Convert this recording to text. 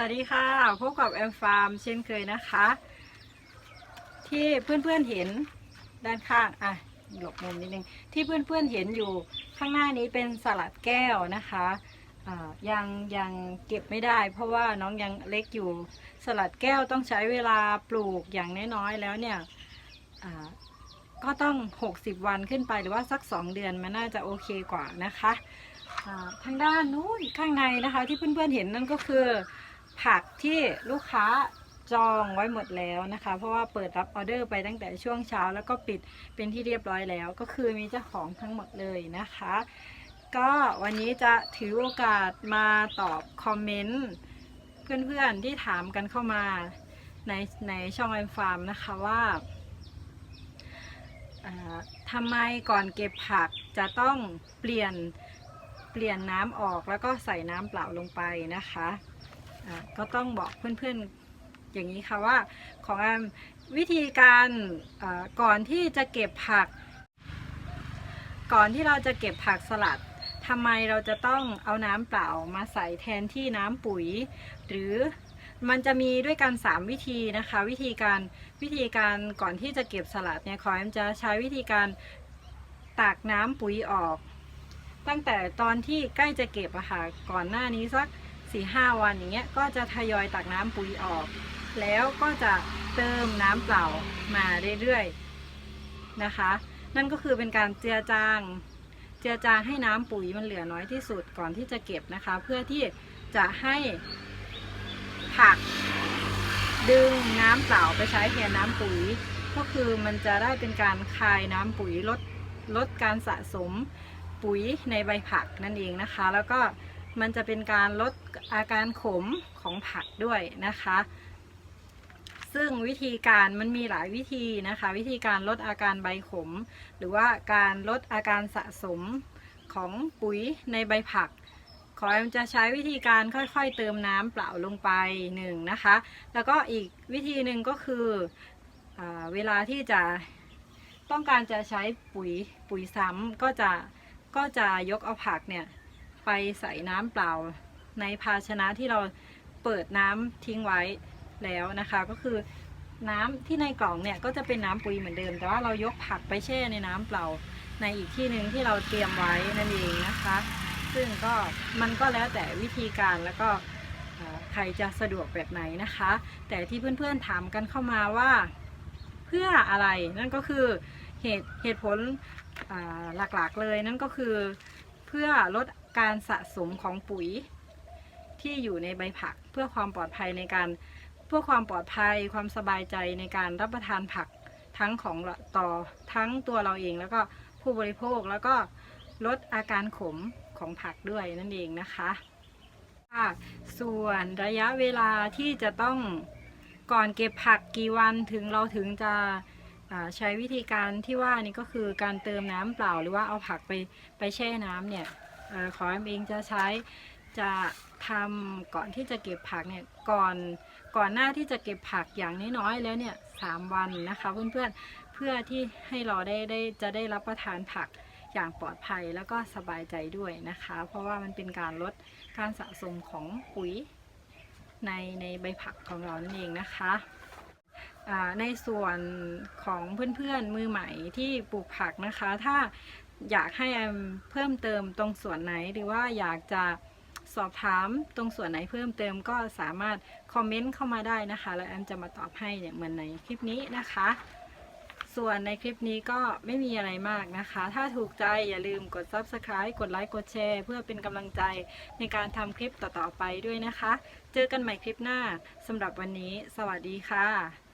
วัสดีค่ะ พบกับแอมฟาร์มเช่นเคยนะคะ ที่เพื่อนๆเห็นด้านข้างอะหลบมุมนิดนึงที่เพื่อนๆเห็นอยู่ข้างหน้านี้เป็นสลัดแก้วนะคะยังยังเก็บไม่ได้ เพราะว่าน้องยังเล็กอยู่สลัดแก้วต้องใช้เวลาปลูกอย่างน้อยๆแล้วเนี่ยก็ต้อง 60 วันขึ้นไปหรือว่าสัก 2 เดือนมันน่าจะโอเคกว่านะคะทางด้านนู้นข้างในนะคะที่เพื่อนๆเห็นนั่นก็คือ ผักที่ลูกค้าจองไว้หมดแล้วนะคะ เพราะว่าเปิดรับออเดอร์ไปตั้งแต่ช่วงเช้า แล้วก็ปิดเป็นที่เรียบร้อยแล้ว ก็คือมีเจ้าของทั้งหมดเลยนะคะ ก็วันนี้จะถือโอกาสมาตอบคอมเมนต์เพื่อนๆที่ถามกันเข้ามาในในช่องไอฟาร์มนะคะว่าทำไมก่อนเก็บผักจะต้องเปลี่ยนเปลี่ยนน้ำออกแล้วก็ใส่น้ำเปล่าลงไปนะคะ ก็ต้องบอกเพื่อนๆอย่างนี้ค่ะว่าของแอมวิธีการก่อนที่จะเก็บผัก ก่อนที่เราจะเก็บผักสลัดทำไมเราจะต้องเอาน้ำเปล่ามาใส่แทนที่น้ำปุ๋ย หรือมันจะมีด้วยกัน 3 วิธีนะคะ วิธีการวิธีการก่อนที่จะเก็บสลัดเนี่ยขอแอมจะใช้วิธีการตักน้ำปุ๋ยออก ตั้งแต่ตอนที่ใกล้จะเก็บอะค่ะก่อนหน้านี้สัก 4ีหวันอย่างเงี้ยก็จะทยอยตักน้ำปุ๋ยออก แล้วก็จะเติมน้ำเปล่ามาเรื่อยๆนะคะ นั่นก็คือเป็นการเจือจางเจือจางให้น้ำปุ๋ยมันเหลือน้อยที่สุดก่อนที่จะเก็บนะคะ เพื่อที่จะให้ผักดึงน้ำเปล่าไปใช้แทนน้ำปุ๋ย ก็คือมันจะได้เป็นการคายน้ำปุ๋ยลดลดการสะสมปุ๋ยในใบผักนั่นเองนะคะ แล้วก็ มันจะเป็นการลดอาการขมของผักด้วยนะคะ ซึ่งวิธีการมันมีหลายวิธีนะคะ วิธีการลดอาการใบขม หรือว่าการลดอาการสะสมของปุ๋ยในใบผักขอแอมจะใช้วิธีการค่อยๆ เติมน้ำเปล่าลงไปหนึ่งนะคะ แล้วก็อีกวิธีหนึ่งก็คืออเวลาที่จะต้องการจะใช้ปุ๋ยปุ๋ยซ้ำก็จะก็จะยกเอาผักเนี่ย ไปใส่น้ำเปล่า ในภาชนะที่เราเปิดน้ำทิ้งไว้แล้วนะคะ ก็คือน้ำที่ในกล่องเนี่ยก็จะเป็นน้ำปุ๋ยเหมือนเดิม แต่ว่าเรายกผักไปแช่ในน้ำเปล่า ในอีกที่หนึ่งที่เราเตรียมไว้นั่นเองนะคะ ซึ่งก็มันก็แล้วแต่วิธีการแล้วก็ใครจะสะดวกแบบไหนนะคะ แต่ที่เพื่อนๆถามกันเข้ามาว่าเพื่ออะไรนั่นก็คือเหตุเหตุผลหลักๆเลยนั่นก็คือเพื่อลด การสะสมของปุ๋ยที่อยู่ในใบผักเพื่อความปลอดภัยในการเพื่อความปลอดภัยความสบายใจในการรับประทานผักทั้งของต่อทั้งตัวเราเองแล้วก็ผู้บริโภคแล้วก็ลดอาการขมของผักด้วยนั่นเองนะคะส่วนระยะเวลาที่จะต้องก่อนเก็บผักกี่วันถึงเราถึงจะใช้วิธีการที่ว่านี่ก็คือการเติมน้ำเปล่าหรือว่าเอาผักไปไปแช่น้ำเนี่ย อขอแอมเองจะใช้จะทำก่อนที่จะเก็บผักเนี่ยก่อนก่อนหน้าที่จะเก็บผักอย่างน้อยๆแล้วเนี่ยสามวันนะคะเพื่อนๆเพื่อที่ให้เราได้ได้จะได้รับประทานผักอย่างปลอดภัยแล้วก็สบายใจด้วยนะคะ เพราะว่ามันเป็นการลดการสะสมของปุ๋ยในในใบผักของเรานั่นเองนะคะในส่วนของเพื่อนๆมือใหม่ที่ปลูกผักนะคะ ถ้า อยากให้แอมเพิ่มเติมตรงส่วนไหนหรือว่าอยากจะสอบถามตรงส่วนไหนเพิ่มเติมก็สามารถคอมเมนต์เข้ามาได้นะคะ แล้วแอมจะมาตอบให้เนี่ยเหมือนในคลิปนี้นะคะ ส่วนในคลิปนี้ก็ไม่มีอะไรมากนะคะ ถ้าถูกใจอย่าลืมกด subscribe กดไลค์กดแชร์เพื่อเป็นกำลังใจในการทำคลิปต่อๆไปด้วยนะคะ เจอกันใหม่คลิปหน้าสำหรับวันนี้ สวัสดีค่ะ